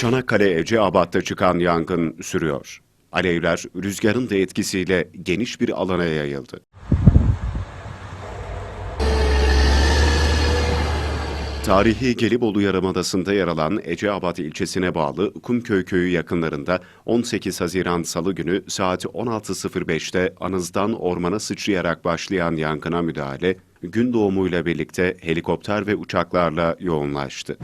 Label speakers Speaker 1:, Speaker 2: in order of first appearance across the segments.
Speaker 1: Çanakkale Eceabat'ta çıkan yangın sürüyor. Alevler rüzgarın da etkisiyle geniş bir alana yayıldı. Tarihi Gelibolu Yarımadası'nda yer alan Eceabat ilçesine bağlı Kumköy köyü yakınlarında 18 Haziran Salı günü saat 16.05'te anızdan ormana sıçrayarak başlayan yangına müdahale, gün doğumuyla birlikte helikopter ve uçaklarla yoğunlaştı.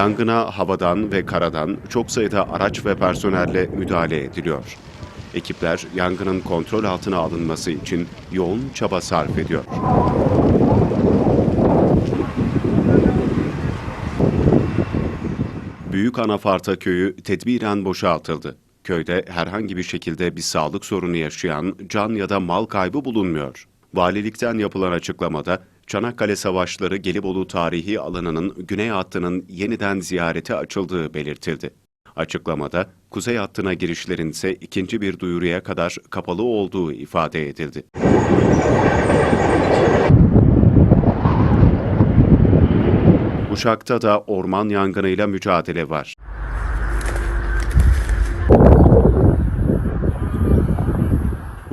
Speaker 1: Yangına havadan ve karadan çok sayıda araç ve personelle müdahale ediliyor. Ekipler yangının kontrol altına alınması için yoğun çaba sarf ediyor. Büyük Anafarta köyü tedbiren boşaltıldı. Köyde herhangi bir şekilde bir sağlık sorunu yaşayan can ya da mal kaybı bulunmuyor. Valilikten yapılan açıklamada Çanakkale Savaşları Gelibolu tarihi alanının güney hattının yeniden ziyarete açıldığı belirtildi. Açıklamada kuzey hattına girişlerin ise ikinci bir duyuruya kadar kapalı olduğu ifade edildi. Uşak'ta da orman yangınıyla mücadele var.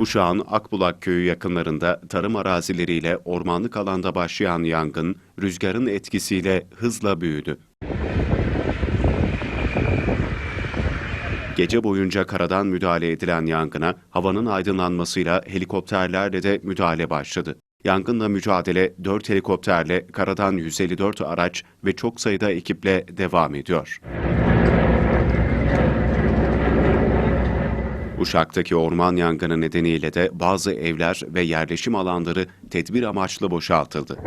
Speaker 1: Uşak'ın Akbulak köyü yakınlarında tarım arazileriyle ormanlık alanda başlayan yangın rüzgarın etkisiyle hızla büyüdü. Gece boyunca karadan müdahale edilen yangına havanın aydınlanmasıyla helikopterlerle de müdahale başladı. Yangınla mücadele 4 helikopterle karadan 154 araç ve çok sayıda ekiple devam ediyor. Uşak'taki orman yangını nedeniyle de bazı evler ve yerleşim alanları tedbir amaçlı boşaltıldı.